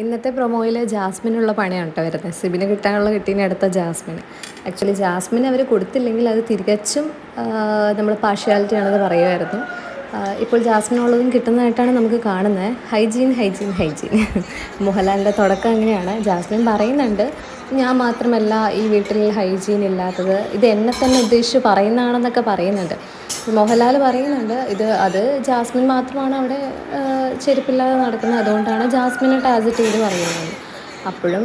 ഇന്നത്തെ പ്രൊമോയിൽ ജാസ്മിനുള്ള പണിയാണ് കേട്ടോ വരുന്നത്. സിബിന് കിട്ടാനുള്ള കിട്ടീനെ അടുത്ത ജാസ്മിൻ ആക്ച്വലി ജാസ്മിൻ അവർ കൊടുത്തില്ലെങ്കിൽ അത് തികച്ചും നമ്മൾ പാർഷ്യാലിറ്റി ആണെന്ന് പറയുമായിരുന്നു. ഇപ്പോൾ ജാസ്മിനുള്ളതും കിട്ടുന്നതായിട്ടാണ് നമുക്ക് കാണുന്നത്. ഹൈജീൻ ഹൈജീൻ ഹൈജീൻ മോഹൻലാലിന്റെ തുടക്കം അങ്ങനെയാണ്. ജാസ്മിൻ പറയുന്നുണ്ട് ഞാൻ മാത്രമല്ല ഈ വീട്ടിൽ ഹൈജീൻ ഇല്ലാത്തത്. ഇത് എന്നെ തന്നെ ഉദ്ദേശിച്ച് പറയുന്നതാണെന്നൊക്കെ പറയുന്നുണ്ട്. മോഹൻലാൽ പറയുന്നുണ്ട് ഇത് അത് ജാസ്മിൻ മാത്രമാണ് അവിടെ ചെരുപ്പില്ലാതെ നടക്കുന്നത്. അതുകൊണ്ടാണ് ജാസ്മിനെ ടാർഗറ്റ് ചെയ്ത് പറയുന്നത്. അപ്പോഴും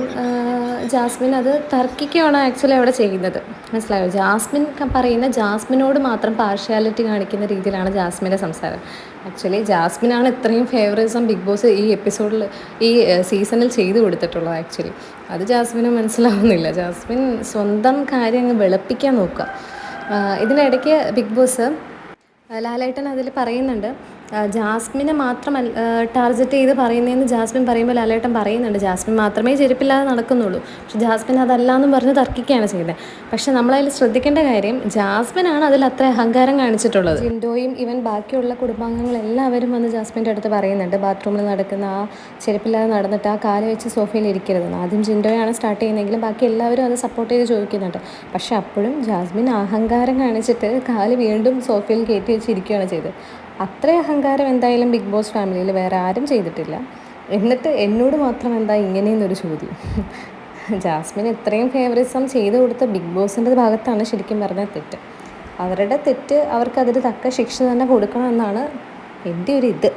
ജാസ്മിൻ അത് തർക്കിക്കുകയാണ് ആക്ച്വലി അവിടെ ചെയ്യുന്നത്. മനസ്സിലായോ? ജാസ്മിൻ പറയുന്ന ജാസ്മിനോട് മാത്രം പാർഷ്യാലിറ്റി കാണിക്കുന്ന രീതിയിലാണ് ജാസ്മിന്റെ സംസാരം. ആക്ച്വലി ജാസ്മിനാണ് ഇത്രയും ഫേവറിസം ബിഗ് ബോസ് ഈ എപ്പിസോഡിൽ ഈ സീസണിൽ ചെയ്തു കൊടുത്തിട്ടുള്ളത് ആക്ച്വലി. അത് ജാസ്മിന് മനസ്സിലാവുന്നില്ല. ജാസ്മിൻ സ്വന്തം കാര്യം അങ്ങ് വെളുപ്പിക്കാൻ നോക്കുക. ഇതിനിടയ്ക്ക് ബിഗ് ബോസ് ലാലേട്ടൻ അതിൽ പറയുന്നുണ്ട് ജാസ്മിനെ മാത്രം ടാർഗറ്റ് ചെയ്ത് പറയുന്നതെന്ന് ജാസ്മിൻ പറയുമ്പോൾ ലാലേട്ടൻ പറയുന്നുണ്ട് ജാസ്മിൻ മാത്രമേ ചെരുപ്പില്ലാതെ നടക്കുന്നുള്ളൂ. പക്ഷെ ജാസ്മിൻ അതല്ല എന്നും പറഞ്ഞ് തർക്കിക്കുകയാണ് ചെയ്യുന്നത് പക്ഷെ നമ്മളതിൽ ശ്രദ്ധിക്കേണ്ട കാര്യം ജാസ്മിനാണ് അതിൽ അത്ര അഹങ്കാരം കാണിച്ചിട്ടുള്ളത്. ജിൻഡോയും ഇവൻ ബാക്കിയുള്ള കുടുംബാംഗങ്ങൾ എല്ലാവരും വന്ന് ജാസ്മിന്റെ അടുത്ത് പറയുന്നുണ്ട് ബാത്റൂമിൽ നടക്കുന്ന ആ ചെരുപ്പില്ലാതെ നടന്നിട്ട് ആ കാൽ വെച്ച് സോഫയിൽ ഇരിക്കരുതെന്ന്. ആദ്യം ജിൻഡോയാണ് സ്റ്റാർട്ട് ചെയ്യുന്നതെങ്കിലും ബാക്കി എല്ലാവരും അത് സപ്പോർട്ട് ചെയ്ത് ചോദിക്കുന്നുണ്ട്. പക്ഷെ അപ്പോഴും ജാസ്മിൻ അഹങ്കാരം കാണിച്ചിട്ട് കാൽ വീണ്ടും സോഫയിൽ കയറ്റി വെച്ചിരിക്കുകയാണ് ചെയ്തത്. അത്ര അഹങ്കാരം എന്തായാലും ബിഗ് ബോസ് ഫാമിലിയിൽ വേറെ ആരും ചെയ്തിട്ടില്ല. എന്നിട്ട് എന്നോട് മാത്രം എന്താ ഇങ്ങനെയെന്നൊരു ചോദ്യം? ജാസ്മിൻ ഇത്രയും ഫേവറിസം ചെയ്തു കൊടുത്ത ബിഗ് ബോസിന്റെ ഭാഗത്താണ് ശരിക്കും പറഞ്ഞ തെറ്റ്. അവരുടെ തെറ്റ് അവർക്ക് അതിന് തക്ക ശിക്ഷ തന്നെ കൊടുക്കണം എന്നാണ് എന്റെ ഒരു ഇത്.